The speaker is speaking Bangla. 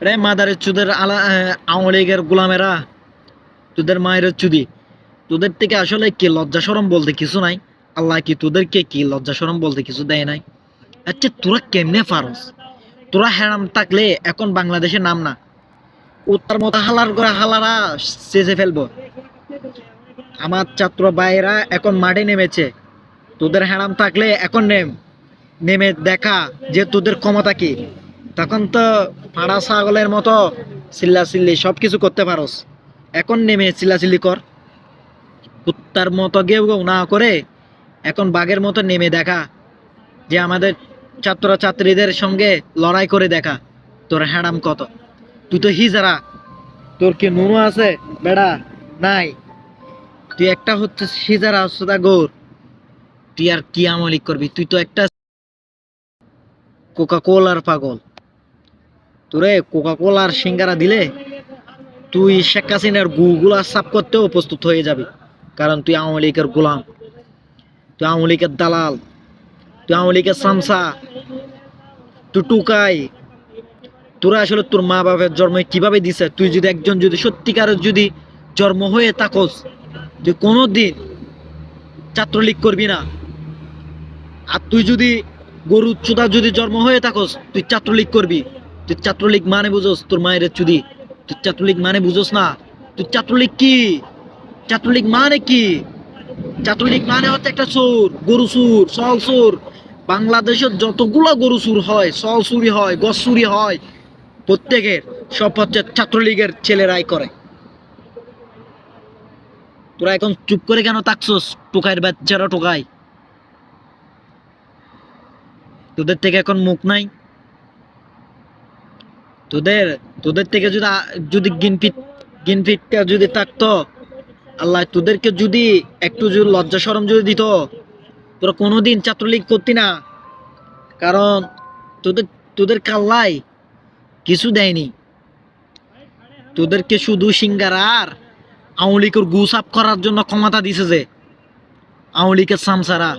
রে মাদারের চুদের আলা আওয়ামী লীগের গোলামেরা, তোদের মায়ের চুদি। তোদের থেকে আসলে কি লজ্জা সরম বলতে কিছু নাই? আল্লাহ কি তোদেরকে কি লজ্জা সরম বলতে কিছু দেয় নাই? আচ্ছা তোরা কেমনে পারস? তোরা হ্যারাম থাকলে এখন বাংলাদেশের নাম না। উত্তর মতো হালার করে হালারা চেঁচে ফেলব। আমার ছাত্র ভাইয়েরা এখন মাঠে নেমেছে। তোদের হ্যারাম থাকলে এখন নেম। নেমে দেখা যে তোদের ক্ষমতা কি। তখন তো পাড়া ছাগলের মতো চিল্লা চিল্লি সব কিছু করতে পারোস। এখন নেমে চিল্লাচিল্লি কর। কুত্তার মতো গেউ গেউ না করে এখন বাঘের মতো নেমে দেখা। যে আমাদের ছাত্র ছাত্রীদের সঙ্গে লড়াই করে দেখা। তোর হ্যাডাম কত? তুই তো হিজারা তোর কি নুনু আছে? বেড়া, নাই। তুই একটা হচ্ছে হিজারা সুদা গৌর। তুই আর কি আমলিক করবি? তুই তো একটা কোকা কোলার পাগল। তোরে কোকা কোলার সিঙ্গারা দিলে তুই শেখ হাসিনার গুগুলা সাফ করতেও প্রস্তুত হয়ে যাবি। কারণ তুই আওয়ামী লীগের গোলাম, তুই আওয়ামী লীগের দালাল, তুই আওয়ামী লীগের সামসা, তুই টুকাই। তোরা আসলে তোর মা বাবার জন্ম কীভাবে দিছে? তুই যদি একজন যদি সত্যিকারের যদি জন্ম হয়ে থাকস, যে কোনো দিন ছাত্রলীগ করবি না। আর তুই যদি গরু চুদা যদি জন্ম হয়ে থাকস, তুই ছাত্রলীগ করবি। তুই ছাত্রলীগ মানে বুঝোস, তোর মায়ের চুদি। তুই ছাত্রলীগ মানে বুঝোস না। তুই ছাত্রলীগ কি? ছাত্রলীগ মানে কি? ছাত্রলীগ মানে হচ্ছে একটা সুর গরু চুর সল সুর বাংলাদেশের যতগুলো গরু চুর হয় সল চুরি হয়, গছ চুরি হয়, প্রত্যেকের সব হচ্ছে ছাত্রলীগের ছেলেরাই করে। তোরা এখন চুপ করে কেন তাকছস টোকাইয়ের বাচ্চারা টোকায়। তোদের থেকে এখন মুখ নাই। তোদের তোদের থেকে যদি যদি গিনফিট গিনফিটটা যদি থাকতো, আল্লাহ তোদেরকে যদি একটু যদি লজ্জা সরম যদি দিত, তোরা কোনোদিন ছাত্রলীগ করতি না। কারণ তোদের তোদের কাল্লাই কিছু দেয়নি। তোদেরকে শুধু সিঙ্গার আর আওয়ামী লীগের গু সাফ করার জন্য ক্ষমতা দিছে যে, আওয়ামী লীগের সামসারা।